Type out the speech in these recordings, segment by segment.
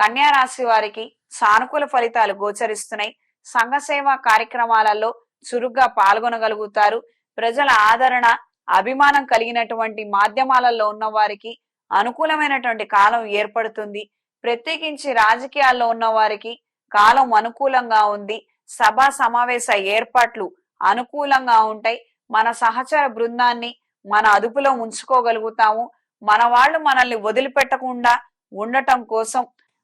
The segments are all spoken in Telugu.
కన్యా రాశి వారికి సానుకూల ఫలితాలు గోచరిస్తున్నాయి. సంఘ సేవా కార్యక్రమాలలో చురుగ్గా పాల్గొనగలుగుతారు. ప్రజల ఆదరణ అభిమానం కలిగినటువంటి మాధ్యమాలలో ఉన్న వారికి అనుకూలమైనటువంటి కాలం ఏర్పడుతుంది. ప్రత్యేకించి రాజకీయాల్లో ఉన్న వారికి కాలం అనుకూలంగా ఉంది. సభా సమావేశ ఏర్పాట్లు అనుకూలంగా ఉంటాయి. మన సహచర బృందాన్ని మన అదుపులో ఉంచుకోగలుగుతాము. మన వాళ్ళు మనల్ని వదిలిపెట్టకుండా ఉండటం కోసం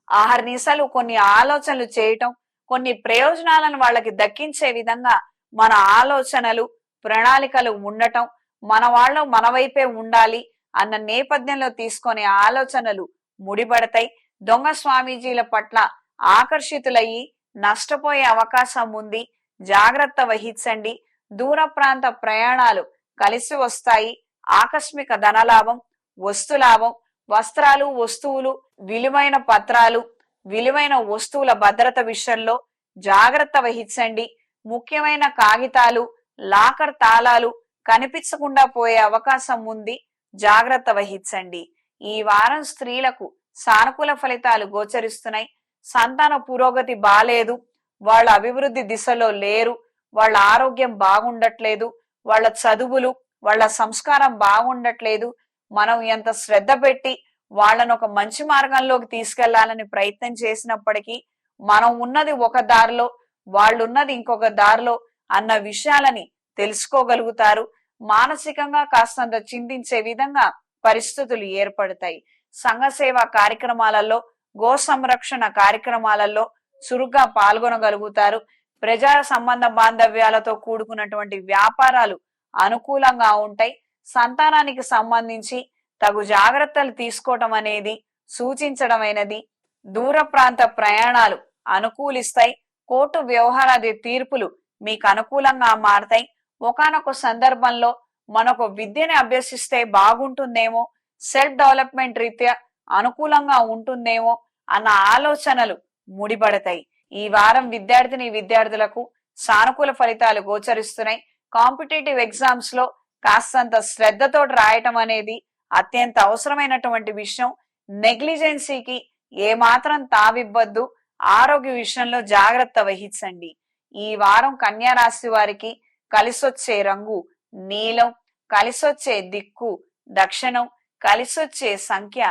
ఆహార ఆహర్నిశలు కొన్ని ఆలోచనలు చేయటం కొన్ని ప్రయోజనాలను వాళ్ళకి దక్కించే విధంగా మన ఆలోచనలు ప్రణాళికలు ఉండటం మన వాళ్ళు మన వైపే ఉండాలి అన్న నేపథ్యంలో తీసుకునే ఆలోచనలు ముడిపడతాయి. దొంగ స్వామీజీల పట్ల ఆకర్షితులయ్యి నష్టపోయే అవకాశం ఉంది. జాగ్రత్త వహించండి. దూర ప్రాంత ప్రయాణాలు కలిసి వస్తాయి. ఆకస్మిక ధనలాభం వస్తులాభం వస్త్రాలు వస్తువులు విలువైన పత్రాలు విలువైన వస్తువుల భద్రత విషయంలో జాగ్రత్త వహించండి. ముఖ్యమైన కాగితాలు లాకర్ తాళాలు కనిపించకుండా పోయే అవకాశం ఉంది. జాగ్రత్త వహించండి. ఈ వారం స్త్రీలకు సానుకూల ఫలితాలు గోచరిస్తున్నాయి. సంతాన పురోగతి బాలేదు. వాళ్ళ అభివృద్ధి దిశలో లేరు. వాళ్ళ ఆరోగ్యం బాగుండట్లేదు. వాళ్ళ చదువులు వాళ్ళ సంస్కారం బాగుండట్లేదు. మనం ఎంత శ్రద్ధ పెట్టి వాళ్ళను ఒక మంచి మార్గంలోకి తీసుకెళ్ళాలని ప్రయత్నం చేసినప్పటికీ మనం ఉన్నది ఒక దారిలో వాళ్ళున్నది ఇంకొక దారిలో అన్న విషయాలని తెలుసుకోగలుగుతారు. మానసికంగా కాస్తంత చింతించే విధంగా పరిస్థితులు ఏర్పడతాయి. సంఘసేవా కార్యక్రమాలలో గో సంరక్షణ కార్యక్రమాలలో చురుగ్గా పాల్గొనగలుగుతారు. ప్రజా సంబంధ బాంధవ్యాలతో కూడుకున్నటువంటి వ్యాపారాలు అనుకూలంగా ఉంటాయి. సంతానానికి సంబంధించి తగు జాగ్రత్తలు తీసుకోవటం అనేది సూచించడమైనది దూర ప్రాంత ప్రయాణాలు అనుకూలిస్తాయి. కోర్టు వ్యవహారాది తీర్పులు మీకు అనుకూలంగా మారతాయి. ఒకనొక సందర్భంలో మనకు విద్యని అభ్యసిస్తే బాగుంటుందేమో సెల్ఫ్ డెవలప్మెంట్ రీత్యా అనుకూలంగా ఉంటుందేమో అన్న ఆలోచనలు ముడిపడతాయి. ఈ వారం విద్యార్థిని విద్యార్థులకు సానుకూల ఫలితాలు గోచరిస్తున్నాయి. కాంపిటేటివ్ ఎగ్జామ్స్లో కాస్తంత శ్రద్ధతో రాయటం అనేది అత్యంత అవసరమైనటువంటి విషయం. నెగ్లిజెన్సీకి ఏమాత్రం తావివ్వద్దు. ఆరోగ్య విషయంలో జాగ్రత్త వహించండి. ఈ వారం కన్యా రాశి వారికి కలిసొచ్చే రంగు నీలం కలిసొచ్చే దిక్కు దక్షిణం కలిసొచ్చే సంఖ్య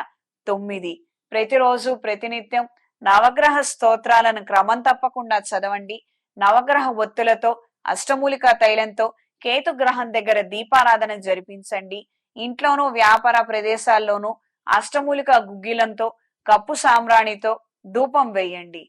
తొమ్మిది. ప్రతిరోజు ప్రతినిత్యం నవగ్రహ స్తోత్రాలను క్రమం తప్పకుండా చదవండి. నవగ్రహ ఒత్తులతో అష్టమూలికా తైలంతో కేతు గ్రహం దగ్గర దీపారాధన జరిపించండి. ఇంట్లోనూ వ్యాపార ప్రదేశాల్లోనూ అష్టమూలిక గుగ్గిలంతో కప్పు సాంబ్రాణితో ధూపం వేయండి.